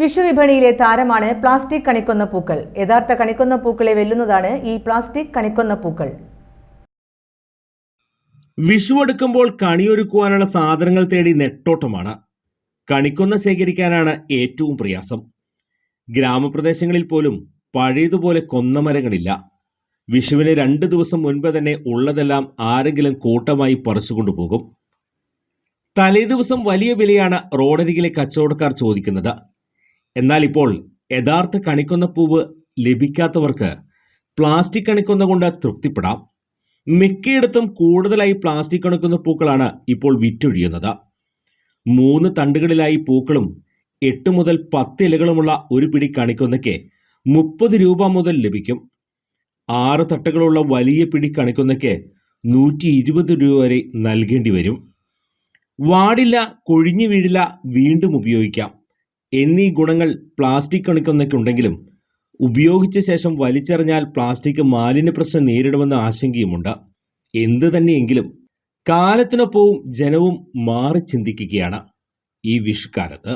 വിഷുവിപണിയിലെ താരമാണ് പ്ലാസ്റ്റിക് കണിക്കൊന്ന പൂക്കൾ. യഥാർത്ഥ കണിക്കൊന്ന പൂക്കളെ വെല്ലുന്നതാണ് ഈ പ്ലാസ്റ്റിക് കണിക്കൊന്ന പൂക്കൾ. വിഷു എടുക്കുമ്പോൾ കണിയൊരുക്കുവാനുള്ള സാധനങ്ങൾ തേടി നെട്ടോട്ടമാണ്. കണിക്കൊന്ന ശേഖരിക്കാനാണ് ഏറ്റവും പ്രയാസം. ഗ്രാമപ്രദേശങ്ങളിൽ പോലും പഴയതുപോലെ കൊന്നമരങ്ങളില്ല. വിഷുവിന് രണ്ട് ദിവസം മുൻപ് തന്നെ ഉള്ളതെല്ലാം ആരെങ്കിലും കൂട്ടമായി പറിച്ചുകൊണ്ടുപോകും തലേദിവസം വലിയ വിലയാണ് റോഡരികിലെ കച്ചവടക്കാർ ചോദിക്കുന്നത്. എന്നാൽ ഇപ്പോൾ യഥാർത്ഥ കണിക്കൊന്ന പൂവ് ലഭിക്കാത്തവർക്ക് പ്ലാസ്റ്റിക് കണിക്കൊന്ന കൊണ്ട് തൃപ്തിപ്പെടാം. മിക്കയിടത്തും കൂടുതലായി പ്ലാസ്റ്റിക് കണിക്കുന്ന പൂക്കളാണ് ഇപ്പോൾ വിറ്റൊഴിയുന്നത്. മൂന്ന് തണ്ടുകളിലായി പൂക്കളും എട്ട് മുതൽ പത്ത് ഇലകളുമുള്ള ഒരു പിടി കണിക്കൊന്നയ്ക്ക് മുപ്പത് രൂപ മുതൽ ലഭിക്കും. ആറ് തട്ടുകളുള്ള വലിയ പിടി കണിക്കൊന്നയ്ക്ക് നൂറ്റി ഇരുപത് രൂപ വരെ നൽകേണ്ടി വരും. വാടില്ല കൊഴിഞ്ഞു വീഴില്ല വീണ്ടും ഉപയോഗിക്കാം. എന്നീ ഗുണങ്ങൾ പ്ലാസ്റ്റിക് കണിക്കൊന്നയ്ക്കുണ്ടെങ്കിലും ഉപയോഗിച്ച ശേഷം വലിച്ചെറിഞ്ഞാൽ പ്ലാസ്റ്റിക് മാലിന്യ പ്രശ്നം നേരിടുമെന്ന ആശങ്കയുമുണ്ട്. എന്തു തന്നെയെങ്കിലും കാലത്തിനൊപ്പവും ജനവും മാറി ചിന്തിക്കുകയാണ് ഈ വിഷുക്കാലത്ത്.